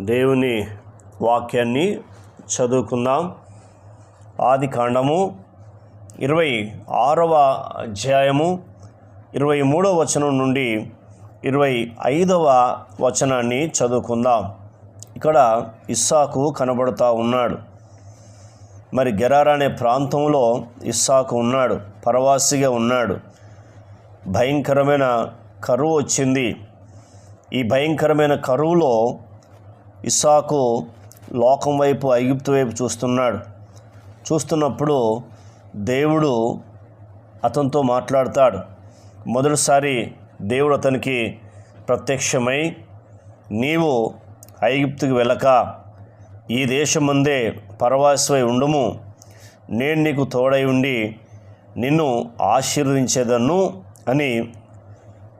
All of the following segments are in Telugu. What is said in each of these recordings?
దేవుని వాక్యాన్ని చదువుకుందాం. ఆది కాండము ఇరవై ఆరవ అధ్యాయము ఇరవై మూడవ వచనం నుండి ఇరవై ఐదవ వచనాన్ని చదువుకుందాం. ఇక్కడ ఇస్సాకు కనబడుతూ ఉన్నాడు. మరి గెరార్ అనే ప్రాంతంలో ఇస్సాకు ఉన్నాడు. పరవాసిగా ఉన్నాడు. భయంకరమైన కరువు వచ్చింది. ఈ భయంకరమైన కరువులో ఇస్సాకు లోకం వైపు ఐగుప్తు వైపు చూస్తున్నాడు. చూస్తున్నప్పుడు దేవుడు అతనితో మాట్లాడతాడు. మొదటిసారి దేవుడు అతనికి ప్రత్యక్షమై నీవు ఐగుప్తుకి వెళ్ళక ఈ దేశం ముందే పరవాసమై ఉండము. నేను నీకు తోడై ఉండి నిన్ను ఆశీర్వదించేదన్ను అని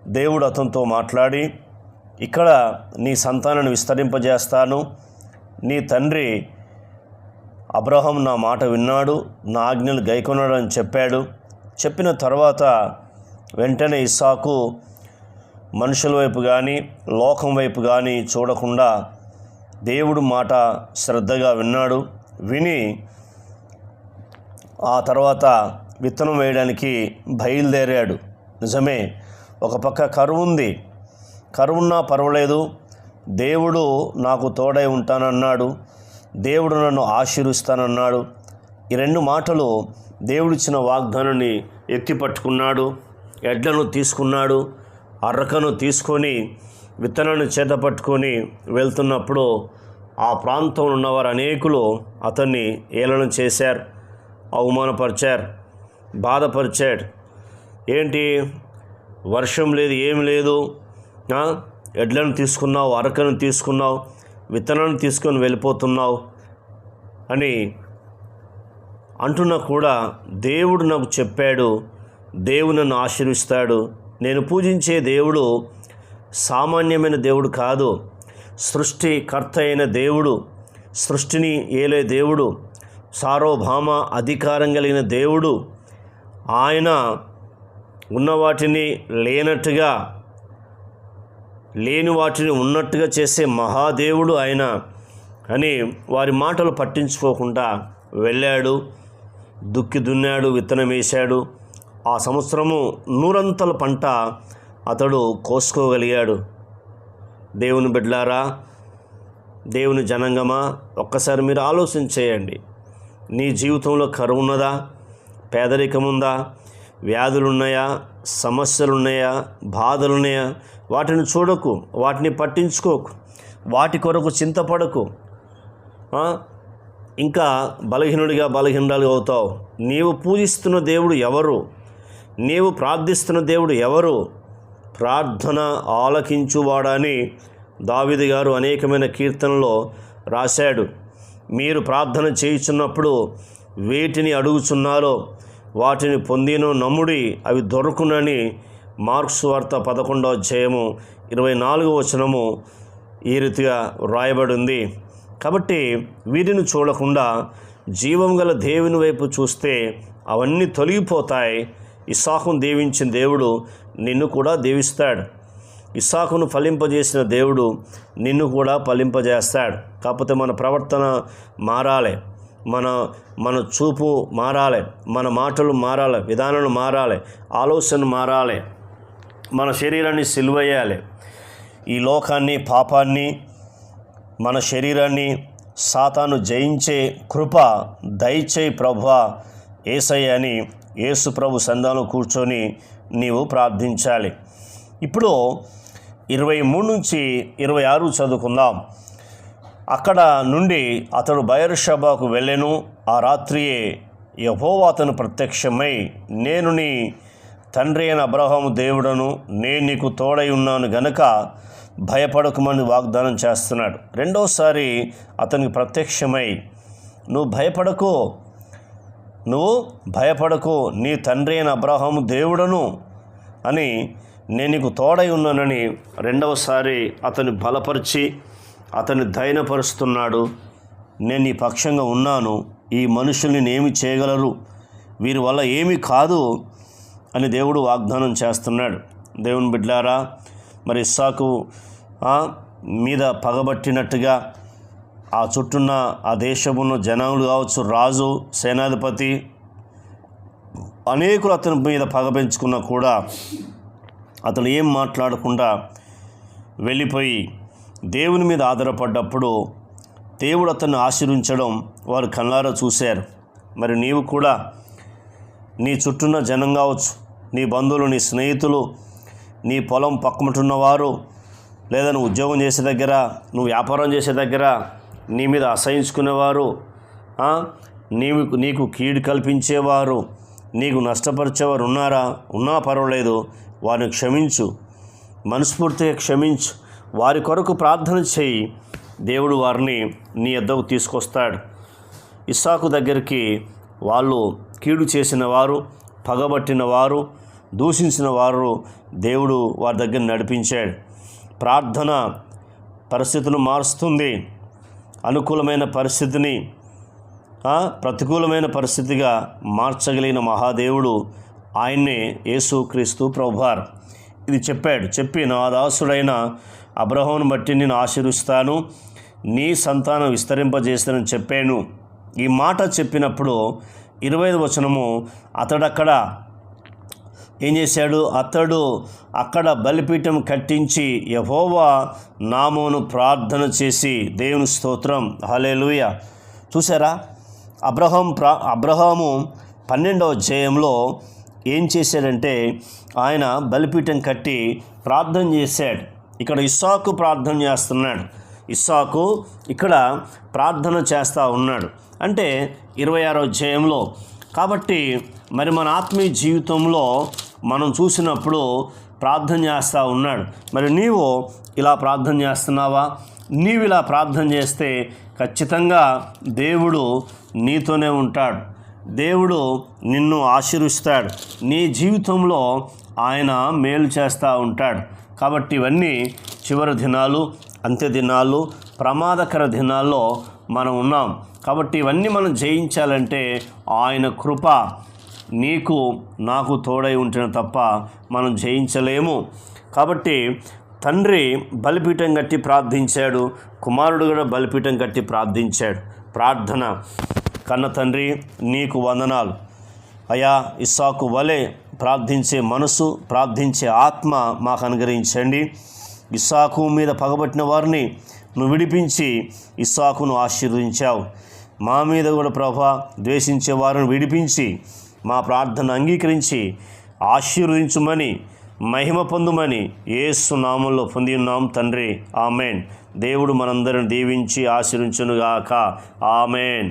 దేవుడు అతనితో మాట్లాడి ఇక్కడ నీ సంతానాన్ని విస్తరింపజేస్తాను. నీ తండ్రి అబ్రహం నా మాట విన్నాడు నా ఆజ్ఞలు గైకొన్నాడు అని చెప్పాడు. చెప్పిన తర్వాత వెంటనే ఇస్సాకు మనుషుల వైపు కానీ లోకం వైపు కానీ చూడకుండా దేవుడు మాట శ్రద్ధగా విన్నాడు. విని ఆ తర్వాత విత్తనం వేయడానికి బయలుదేరాడు. నిజమే ఒక పక్క కరువు ఉంది. కరువున్నా పర్వాలేదు. దేవుడు నాకు తోడై ఉంటానన్నాడు. దేవుడు నన్ను ఆశీర్విస్తానన్నాడు ఈ రెండు మాటలు దేవుడిచ్చిన వాగ్దానాన్ని ఎత్తిపట్టుకున్నాడు. ఎడ్లను తీసుకున్నాడు. అర్రకను తీసుకొని విత్తనాన్ని చేత పట్టుకొని వెళ్తున్నప్పుడు ఆ ప్రాంతంలో ఉన్నవారు అనేకులు అతన్ని ఏలనం చేశారు అవమానపరిచారు బాధపరిచాడు ఏంటి? వర్షం లేదు ఏం లేదు. ఎడ్లను తీసుకున్నావు అరకను తీసుకున్నావు విత్తనాన్ని తీసుకొని వెళ్ళిపోతున్నావు అని అంటున్నా కూడా దేవుడు నాకు చెప్పాడు దేవుడు నన్ను ఆశీర్విస్తాడు. నేను పూజించే దేవుడు సామాన్యమైన దేవుడు కాదు. సృష్టికర్త అయిన దేవుడు సృష్టిని ఏలే దేవుడు సార్వభౌమ అధికారం కలిగిన దేవుడు ఆయన ఉన్న వాటిని లేనట్టుగా లేని వాటిని ఉన్నట్టుగా చేసే మహాదేవుడు ఆయన అని వారి మాటలు పట్టించుకోకుండా వెళ్ళాడు దుక్కి దున్నాడు విత్తనం వేశాడు. ఆ సంవత్సరము నూరంతల పంట అతడు కోసుకోగలిగాడు. దేవుని బిడ్లారా దేవుని జనంగమా ఒక్కసారి మీరు ఆలోచన చేయండి. నీ జీవితంలో కరువు ఉన్నదా? పేదరికం ఉందా? వ్యాధులున్నాయా? సమస్యలున్నాయా? బాధలున్నాయా? వాటిని చూడకు వాటిని పట్టించుకోకు వాటి కొరకు చింతపడకు. ఇంకా బలహీనుడిగా బలహీనురాలు అవుతావు. నీవు పూజిస్తున్న దేవుడు ఎవరు? నీవు ప్రార్థిస్తున్న దేవుడు ఎవరు? ప్రార్థన ఆలకించువాడని దావిది గారు అనేకమైన కీర్తనలో రాశాడు. మీరు ప్రార్థన చేయుచున్నప్పుడు వేటిని అడుగుచున్నారో వాటిని పొందిన నమ్ముడి అవి దొరకునని మార్క్స్ వార్త పదకొండవ అధ్యాయము ఇరవై నాలుగో వచనము ఈ రీతిగా వ్రాయబడి ఉంది కాబట్టి వీటిని చూడకుండా జీవం గల దేవుని వైపు చూస్తే అవన్నీ తొలగిపోతాయి. ఇసాకును దీవించిన దేవుడు నిన్ను కూడా దీవిస్తాడు. ఇసాకును ఫలింపజేసిన దేవుడు నిన్ను కూడా ఫలింపజేస్తాడు. కాకపోతే మన ప్రవర్తన మారాలి. మన మన చూపు మారాలి. మన మాటలు మారాలి. విధానాలు మారాలి. ఆలోచన మారాలి. మన శరీరాన్ని సిలువేయాలి ఈ లోకాన్ని పాపాన్ని మన శరీరాన్ని సాతాను జయించే కృప దయచేయి ప్రభు ఏసయ్య అని యేసు ప్రభు సంధానం కూర్చొని నీవు ప్రార్థించాలి. ఇప్పుడు ఇరవై మూడు నుంచి ఇరవై ఆరు చదువుకుందాం. అక్కడ నుండి అతడు బయర్షబాకు వెళ్ళెను. ఆ రాత్రియే యహోవా అతను ప్రత్యక్షమై నేను నీ తండ్రి అయిన అబ్రహాము దేవుడను నేను నీకు తోడై ఉన్నాను గనక భయపడకమని వాగ్దానం చేస్తున్నాడు. రెండోసారి అతనికి ప్రత్యక్షమై నువ్వు భయపడకు నువ్వు భయపడకు నీ తండ్రి అయిన అబ్రహాము దేవుడను అని నేను నీకు తోడై ఉన్నానని రెండవసారి అతన్ని బలపరిచి అతన్ని ధైర్యపరుస్తున్నాడు నేను నీ పక్షంగా ఉన్నాను. ఈ మనుషుల్ని ఏమి చేయగలరు? వీరి వల్ల ఏమీ కాదు. అని దేవుడు వాగ్దానం చేస్తున్నాడు. దేవుని బిడ్లారా మరి ఇస్సాకు మీద పగబట్టినట్టుగా ఆ చుట్టూన్న ఆ దేశమున్న జనాలు కావచ్చు రాజు సేనాధిపతి అనేకులు అతని మీద పగ పెంచుకున్నా కూడా అతను ఏం మాట్లాడకుండా వెళ్ళిపోయి దేవుని మీద ఆధారపడ్డప్పుడు దేవుడు అతన్ని ఆశీర్వించడం వారు కళ్ళారా చూశారు. మరి నీవు కూడా నీ చుట్టూన్న జనం కావచ్చు నీ బంధువులు నీ స్నేహితులు నీ పొలం పక్కముంటున్నవారు లేదా నువ్వు ఉద్యోగం చేసే దగ్గర నువ్వు వ్యాపారం చేసే దగ్గర నీ మీద అసహించుకునేవారు నీకు నీవు నీకు కీడు కల్పించేవారు నీకు నష్టపరిచేవారు ఉన్నారా? ఉన్నా పర్వాలేదు. వారిని క్షమించు. మనస్ఫూర్తిగా క్షమించు. వారి కొరకు ప్రార్థన చేయి. దేవుడు వారిని నీ ఎద్దకు తీసుకొస్తాడు. ఇస్సాకు దగ్గరికి వాళ్ళు కీడు చేసిన వారు పగబట్టిన వారు దూషించిన వారు దేవుడు వారి దగ్గర నడిపించాడు. ప్రార్థన పరిస్థితులు మారుస్తుంది. అనుకూలమైన పరిస్థితిని ప్రతికూలమైన పరిస్థితిగా మార్చగలిగిన మహాదేవుడు ఆయన్నే యేసుక్రీస్తు ప్రభువార్. ఇది చెప్పాడు చెప్పి నా దాసుడైన అబ్రహంను బట్టి నేను ఆశీర్విస్తాను నీ సంతానం విస్తరింపజేస్తానని చెప్పాను. ఈ మాట చెప్పినప్పుడు ఇరవై ఐదు వచనము అతడక్కడ ఏం చేశాడు? అతడు అక్కడ బలిపీఠం కట్టించి యహోవా నామోను ప్రార్థన చేసి దేవుని స్తోత్రం. హలేలుయ చూసారా అబ్రహం ప్రా అబ్రహాము పన్నెండవ జయంలో ఏం చేశాడంటే ఆయన బలిపీఠం కట్టి ప్రార్థన చేశాడు. ఇక్కడ ఇస్సాకు ప్రార్థన చేస్తున్నాడు. ఇస్సాకు ఇక్కడ ప్రార్థన చేస్తూ ఉన్నాడు. అంటే ఇరవై ఆరో జయంలో కాబట్టి మరి మన ఆత్మీయ జీవితంలో మనం చూసినప్పుడు ప్రార్థన చేస్తూ ఉన్నాడు. మరి నీవు ఇలా ప్రార్థన చేస్తున్నావా? నీవు ఇలా ప్రార్థన చేస్తే ఖచ్చితంగా దేవుడు నీతోనే ఉంటాడు. దేవుడు నిన్ను ఆశీర్విస్తాడు. నీ జీవితంలో ఆయన మేలు చేస్తూ ఉంటాడు. కాబట్టి ఇవన్నీ చివరి దినాలు అంత్య దినాలు ప్రమాదకర దినాల్లో మనం ఉన్నాం. కాబట్టి ఇవన్నీ మనం జయించాలంటే ఆయన కృప నీకు నాకు తోడై ఉంటున్న తప్ప మనం జయించలేము. కాబట్టి తండ్రి బలిపీఠం కట్టి ప్రార్థించాడు కుమారుడు కూడా బలిపీఠం కట్టి ప్రార్థించాడు. ప్రార్థన కన్న తండ్రి నీకు వందనాలు. అయా ఇస్సాకు వలె ప్రార్థించే మనసు ప్రార్థించే ఆత్మ మాకు అనుగ్రహించండి. ఇస్సాకు మీద పగబట్టిన వారిని నువ్వు విడిపించి ఇస్సాకును ఆశీర్వదించావు. మా మీద కూడా ప్రభా ద్వేషించే వారిని విడిపించి మా ప్రార్థన అంగీకరించి ఆశీర్వదించమని మహిమ పొందుమని ఏసు నామంలో పొంది ఉన్నాం తండ్రి. ఆమెన్. దేవుడు మనందరిని దీవించి ఆశీర్వించునుగాక. ఆమెన్.